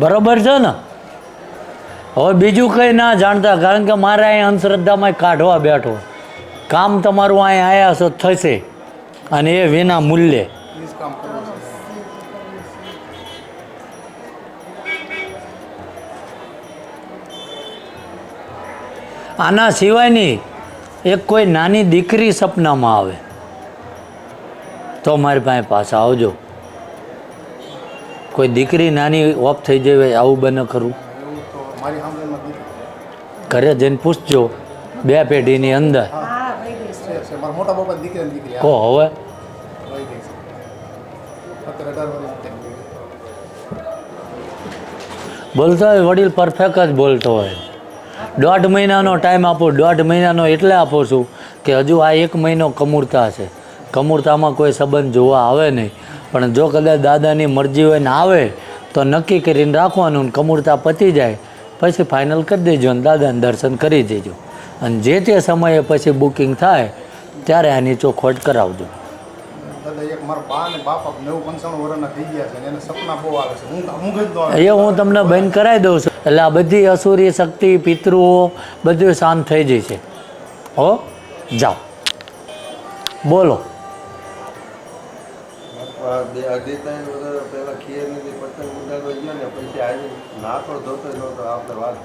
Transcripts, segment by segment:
બરોબર છે ને? હવે બીજું કંઈ ના જાણતા કારણ કે મારે અહીં અંધશ્રદ્ધામાં કાઢવા બેઠો. કામ તમારું અહીં આયા છો થશે. અને એ વિના મૂલ્યે. આના સિવાયની એક કોઈ નાની દીકરી સપનામાં આવે. તો મારી પાસે પાછા આવજો. કોઈ દીકરી નાની ઓફ થઈ જાય આવું બને ખરું? ઘરે જઈને પૂછજો બે પેઢીની અંદર. કહો હવે. બોલતો હોય વડીલ પરફેક્ટ જ બોલતો હોય. દોઢ મહિનાનો ટાઈમ આપો, દોઢ મહિનાનો એટલે આપો છું કે હજુ આ એક મહિનો કમૂરતા છે. કમૂરતામાં કોઈ સંબંધ જોવા આવે નહીં. પણ જો કદાચ દાદાની મરજી હોય ને આવે તો નક્કી કરીને રાખવાનું કમૂરતા પતી જાય. પછી ફાઇનલ કરી દેજો અને દાદાને દર્શન કરી દેજો. અને જે તે સમયે પછી બુકિંગ થાય ત્યારે આની ચોખવટ કરાવજો. એ હું તમને બંધ કરાવી દઉં છું. એટલે આ બધી અસુરી શક્તિ પિતૃઓ બધું શાંત થઈ જાય છે હો? જાઓ. બોલો. બે અઢી ત્રણ વર્ષ પહેલા ખીરની પતંગ ઉડાડવા ગયો ને પછી આજે નાતો ધોતો નહોતો આપણે વાત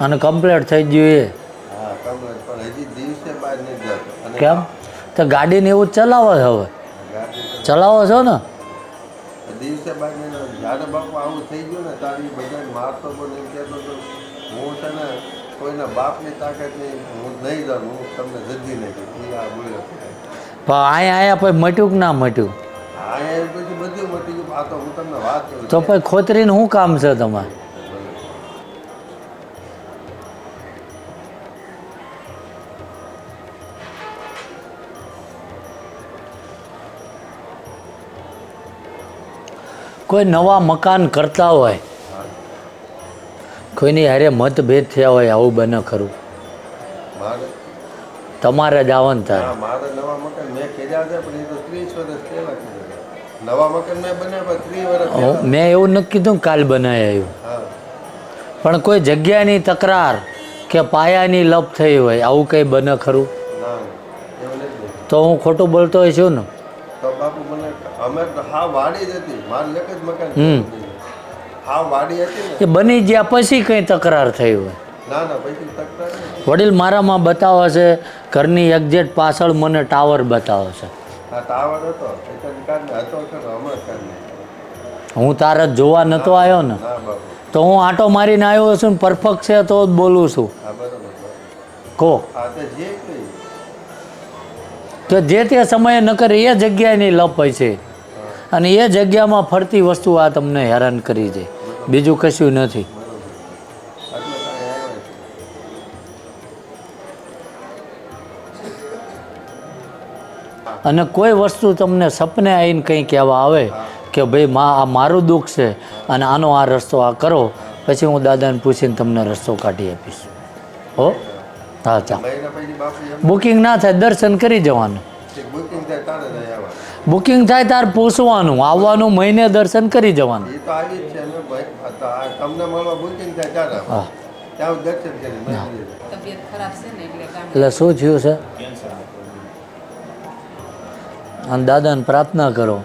અને કમ્પ્લેટ થઈ ગયું એ. હા કમલેશ પણ હજી દિવસે બહાર નહીં જતો. કેમ? તો ગાડીને એવું ચલાવો છો હવે? ચલાવો છો ને? દિવસે બહાર નહીં જ્યારે બાપુ આવું થઈ ગયું ને તારી બધાને મારતો પણ એમ કહેતો હતો હું છે ને કોઈના બાપની તાકાત નહીં હું નહીં જાઉં હું તમને જલ્દી નહીં એ આ બોલ્યો પણ અહીંયા આયા પછી મટ્યું કે ના મટ્યું? હા એ પછી બધું મટી ગયું. આ તો હું તમને વાત કરું તો પછી ખોતરીને શું કામ છે તમારે? કોઈ નવા મકાન કરતા હોય કોઈની હારે મતભેદ થયા હોય આવું બને ખરું. તમારે જ આવન થાય મારે નવા મકાન મેં કર્યા છે પણ એ તો ત્રીસ વર્ષ પહેલા નવા મકાન મેં બન્યા ત્રીસ વર્ષ મેં એવું નક્કી કીધું કાલ બનાવી આવ્યું. પણ કોઈ જગ્યાની તકરાર કે પાયાની લપ થઈ હોય આવું કંઈ બને ખરું? તો હું ખોટું બોલતો હોય છું ને? તો બાપુ મને અમે હા વાડી જ હતી. મારું એક જ મકાન હમ. હા વાડી હતી એ બની ગયા પછી કંઈ તકરાર થઈ હોય. વડીલ મારામાં બતાવે છે ઘરની એક્ઝેટ પાછળ મને ટાવર બતાવે છે. હું તારે જ જોવા નહોતો આવ્યો ને? તો હું આટો મારીને આવ્યો છું ને પરફેક્ટ છે તો જ બોલું છું. કહો. તો જે કે તે સમયે નકર એ જગ્યાએની લપ હોય છે. અને એ જગ્યામાં ફરતી વસ્તુ આ તમને હેરાન કરી છે બીજું કશું નથી. અને કોઈ વસ્તુ તમને સપને આવીને કંઈ કહેવા આવે કે ભાઈ મા આ મારું દુઃખ છે અને આનો આ રસ્તો આ કરો પછી હું દાદાને પૂછીને તમને રસ્તો કાઢી આપીશ. હો? હા એમ બુકિંગ ના થાય દર્શન કરી જવાનું. બુકિંગ થાય તારે પૂછવાનું આવવાનું મહિને દર્શન કરી જવાનું. એ તો આવી જ છે ને ભાઈ આ તો આ તમને મળવા બુકિંગ થાય ત્યારે આવો. હા. ત્યાં હું દર્શન કરી મંદિરે. તબિયત ખરાબ છે ને એટલે ગામ એટલે શું થયું છે? અને દાદાને પ્રાર્થના કરો.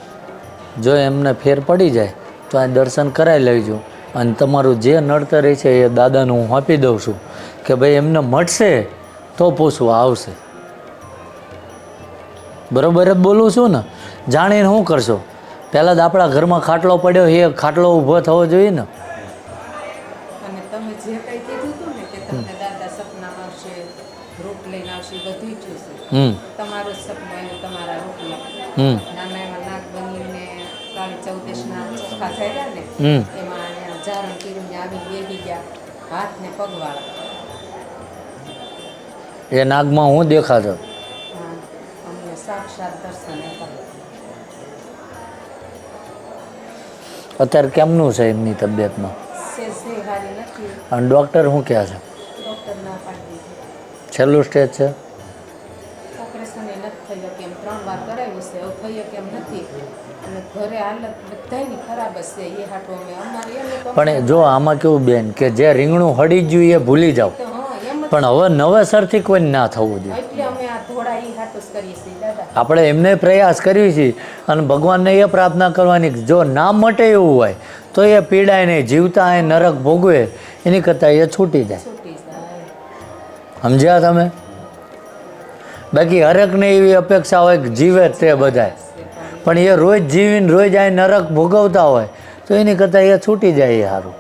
જો એમને ફેર પડી જાય, તો આ દર્શન કરાવી લેજો. અને તમારું જે નડતર છે એ દાદાને હું આપી દઉં છું કે ભાઈ એમને મળશે તો પૂછવા આવશે. બરોબર જ બોલું છું ને? જાણીને શું કરશો? પહેલાં જ આપણા ઘરમાં ખાટલો પડ્યો એ ખાટલો ઊભો થવો જોઈએ ને? રૂપ લઈને આવશે બધું જ જોશે તમારું સપનું આવ્યું તમારા હમ. નાના એમાં નાગ બનીને કાળી ચૌદેશના ચોખા થયેલા ને એમાં જારણ કર્યું ને આવી બેગી ગયા હાથ ને પગવાળા. એ નાગમાં હું દેખાતો? અમને સાક્ષાત દર્શન અત્યારે કેમનું છે એમની તબિયતમાં? અને ડૉક્ટર શું કહે છે? છેલ્લું સ્ટેજ છે. ઓપરેશન ઓપરેશન એ નથી થઈ એમ ત્રણ વાર કરાવ્યું છે એવું થઈ શકે એમ નથી. અને ઘરે હાલત બધાયની ખરાબ છે એ હાટો અમે અમારે પણ જો આમાં કેવું બેન કે જે રીંગણું હડી ગયું એ ભૂલી જાઓ. પણ હવે નવેસરથી કોઈ ના થવું જોઈએ. એટલે અમે આ ધોળા એ હાટો કરીએ છીએ દાદા. આપણે એમને પ્રયાસ કરીએ છીએ અને ભગવાનને એ પ્રાર્થના કરવાની જો ના મટે એવું હોય તો એ પીડાય નહીં જીવતા એ નરક ભોગવે એની કરતાં એ છૂટી જાય. સમજ્યા તમે? બાકી હરકને એવી અપેક્ષા હોય કે જીવે તે બધાય. પણ એ રોજ જીવીને રોજ આ નરક ભોગવતા હોય, તો એની કરતાં એ છૂટી જાય એ સારું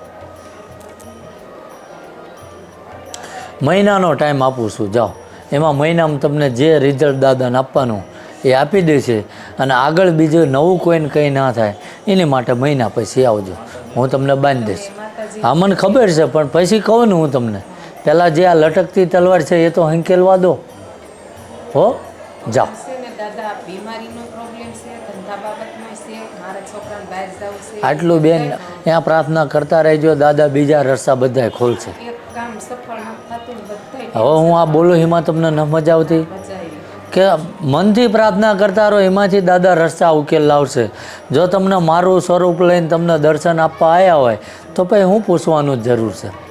મહિનાનો ટાઈમ આપું છું, જાઓ. એમાં મહિનામાં તમને જે રિઝલ્ટ દાદાને આપવાનું એ આપી દેશે અને આગળ બીજું નવું કોઈને કંઈ ના થાય, એની માટે મહિના પછી આવજો. હું તમને બાંધી દઈશ. હા, મને ખબર છે, પણ પછી કહું ને હું તમને. પહેલાં જે આ લટકતી તલવાર છે એ તો હંકેલવા દો. હો જાઓ. આટલું બેન ત્યાં પ્રાર્થના કરતા રહેજો દાદા બીજા રસ્તા બધાય ખોલશે હવે હું આ બોલું એમાં તમને ન મજા આવતી? કે મનથી પ્રાર્થના કરતા રહો એમાંથી દાદા રસ્તા ઉકેલ લાવશે. જો તમને મારું સ્વરૂપ લઈને તમને દર્શન આપવા આવ્યા હોય તો પછી હું પૂછવાનું જ જરૂર છે.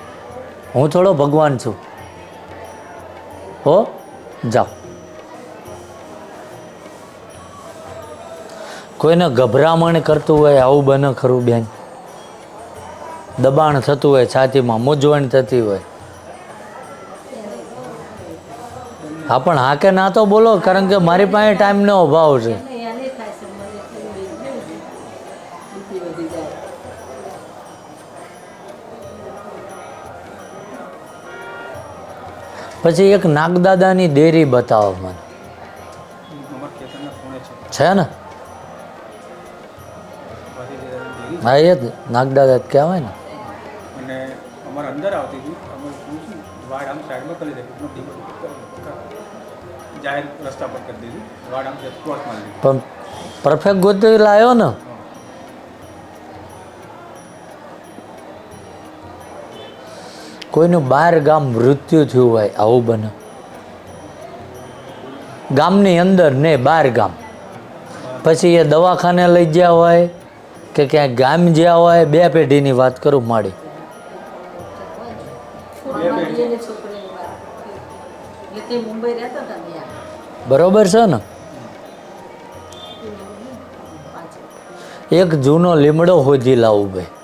હું થોડો ભગવાન છું. હો, જાઓ. કોઈને ગભરામણ કરતું હોય, આવું બને ખરું બેન. દબાણ થતું હોય, છાતીમાં મૂંઝવણ થતી હોય. હા, પણ હા કે ના તો બોલો, કારણ કે મારી પાસે ટાઈમનો અભાવ છે. પછી એક નાગદાદાની દેરી બતાવો મને. છે ને? હા એ જ નાગદાદા કહેવાય ને. પણ પરફેક્ટ અંદર લાવ્યો હતી. કોઈનું બહાર ગામ મૃત્યુ થયું હોય આવું બને. ગામની અંદર ને બહાર ગામ. પછી એ દવાખાને લઈ ગયા હોય કે ક્યાંક ગામ જ્યાં હોય બે પેઢીની વાત કરું માડી. બરોબર છે ને? એક જૂનો લીમડો હોજી લાવું ભાઈ.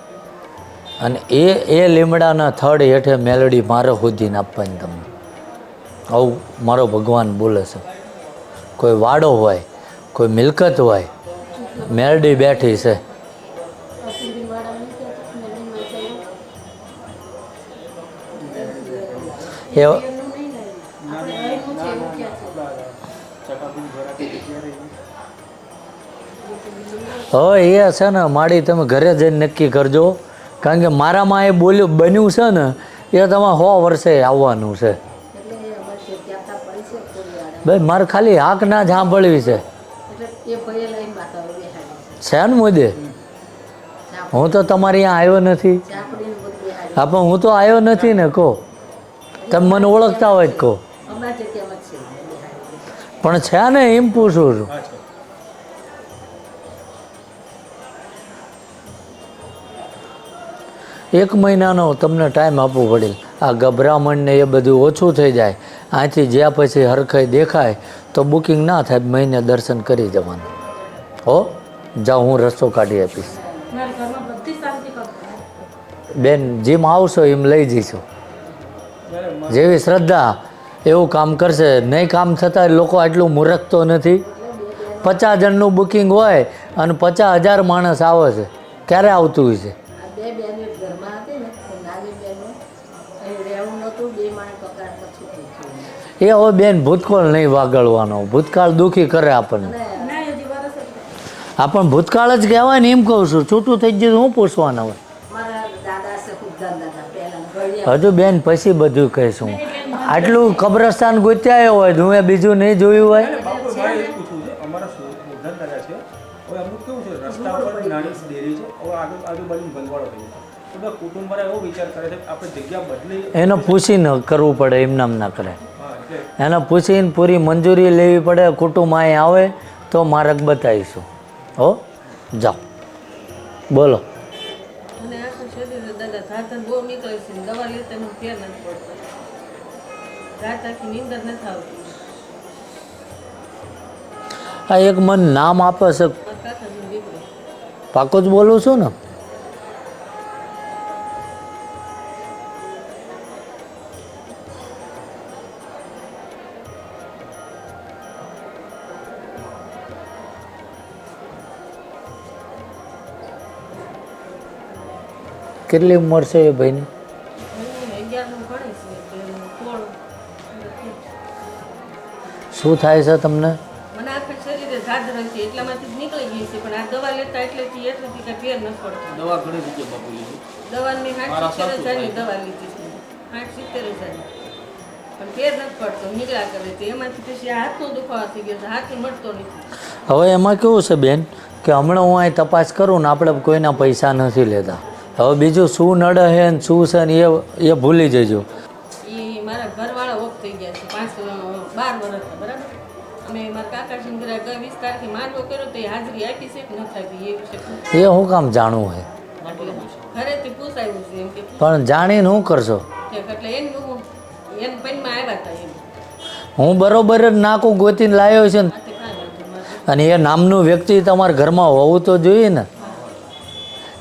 અને એ એ લીમડાના થડ હેઠે મેલડી મારે હોજીને આપવાની તમને. આવું મારો ભગવાન બોલે છે. કોઈ વાડો હોય, કોઈ મિલકત હોય, મેલડી બેઠી છે. એ હવે એ છે ને, માડી, તમે ઘરે જઈને નક્કી કરજો. કારણ કે મારામાં એ બોલ્યું બન્યું છે ને એ તમારે સો વર્ષે આવવાનું છે. ત્યાં ભાઈ મારે ખાલી હાક ના જ સાંભળવી છે. છે ને મોદે? હું તો તમારી અહીંયા આવ્યો નથી. હા પણ હું તો આવ્યો નથી ને કહો. તમે મને ઓળખતા હોય જ કહો પણ છે ને એમ પૂછું છું. એક મહિનાનો તમને ટાઈમ આપવો પડે આ ગભરામણ ને એ બધું ઓછું થઈ જાય. અહીંથી જ્યાં પછી હરખાઈ દેખાય, તો બુકિંગ ના થાય, મહિને દર્શન કરી જવાનું. હો જાઉં હું રસ્તો કાઢી આપીશ. બેન, જેમ આવશો, એમ લઈ જઈશું. જેવી શ્રદ્ધા, એવું કામ કરશે. નહીં કામ થતાં લોકો આટલું મૂરખતો નથી. પચાસ જણનું બુકિંગ હોય અને પચાસ હજાર માણસ આવે છે. ક્યારે આવતું હોય છે એ હવે બેન ભૂતકાળ નહીં વાગળવાનો ભૂતકાળ દુઃખી કરે આપણને. ના આપણ ભૂતકાળ જ કહેવાય ને એમ કહું છું. છૂટું થઈ ગયું હું પૂછવાના હોય? મારા દાદા છે ખુદદાન દાદા પહેલાં ઘડિયા હજુ બેન પછી બધું કહીશું. આટલું કબ્રસ્તાન ગોત્યા હોય તો મેં બીજું નહીં જોયું હોય? એનો પૂછી એ પૂછવું છે અમારા ધન દાદા છે? હવે અમુક કેવું છે રસ્તા પર નાની ડેરી છે. હવે આજુ આજુબાજુ ભંગવાળો થઈ ગયો. તો બધા કુટુંબ વાળા એવો વિચાર કરે છે કે આપણે જગ્યા બદલી એને પૂછીને કરવું પડે એમ નામ ના કરે. હા એને પૂછીને પૂરી મંજૂરી લેવી પડે કુટુંબ અહીં આવે તો માર્ગ બતાવીશું. હો? જાઓ. બોલો. આ એક મન નામ આપે છે. પાકો જ બોલું છું ને? આ ઉંમર છે એ ભાઈની? છે થાય. મળતો તમને હવે એમાં કેવું છે બેન કે હમણાં હું અહીં તપાસ કરું ને આપણે કોઈના પૈસા નથી લેતા. હવે બીજું શું નડે છે ને શું છે ને એ એ ભૂલી જજો. એ મારા ઘરવાળા ઓફ થઈ ગયા છે પાંચ બાર વર્ષના બરાબર? અમે મારા કાકાજીને ઘરે ગયા વીસ તારીખે માનવો કર્યો તો એ હાજરી આપી છે કે નથી આપી એ વિશે એ હું કામ જાણવું હોય ઘરેથી પૂછાયું છે એમ કે પણ જાણીને શું કરશો? એટલે હું એને પૈનમાં આવ્યા હતા એમ. હું બરોબર જ નાકું ગોતીને લાવ્યો છે અને એ નામનું વ્યક્તિ તમારા ઘરમાં હોવું તો જોઈએ ને.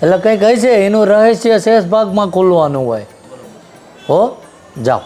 એટલે કંઈક છે એનું રહસ્ય શેષ ભાગમાં ખોલવાનું હોય. હો? જાઓ.